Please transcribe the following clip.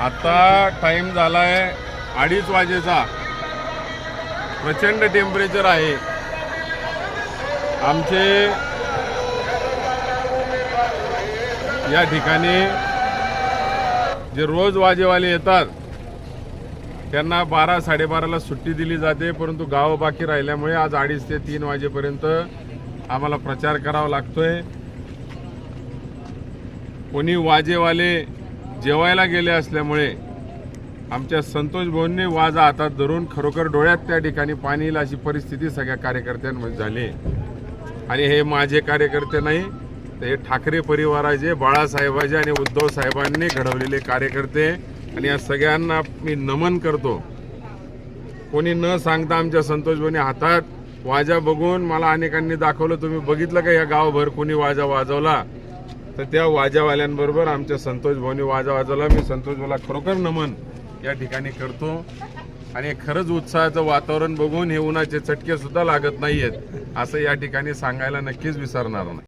आता टाइम झालाय अडीच वाजेचा. प्रचंड टेम्परेचर आहे. आमचे या ठिकाणी जे रोज वाजेवाले येतात त्यांना बारा साडेबाराला सुट्टी दिली जाते परंतु गाव बाकी राहिल्यामुळे आज अडीच ते तीन वाजेपर्यंत आम्हाला प्रचार करावा लागतोय. कोणी वाजेवाले जेवायला गेले असल्यामुळे आमच्या संतोष भाऊंनी वाजा हातात धरून खरोखर डोळ्यात त्या ठिकाणी पाणी येईल अशी परिस्थिती सगळ्या कार्यकर्त्यांमध्ये झाली. आणि हे माझे कार्यकर्ते नाही तर हे ठाकरे परिवाराचे बाळासाहेबाचे आणि उद्धव साहेबांनी घडवलेले कार्यकर्ते. आणि या सगळ्यांना मी नमन करतो. कोणी न सांगता आमच्या संतोष भाऊनी हातात वाजा बघून मला अनेकांनी दाखवलं. तुम्ही बघितलं का या गावभर कोणी वाजा वाजवला? तर त्या वाजावाल्यांबरोबर आमच्या संतोष भाऊनी वाजा वाजवला मी संतोष भाऊला खरोखर नमन या ठिकाणी करतो. आणि खरंच उत्साहाचं वातावरण बघून हे उन्हाचे चटके सुद्धा लागत नाहीयेत असं या ठिकाणी सांगायला नक्कीच विसरणार नाही.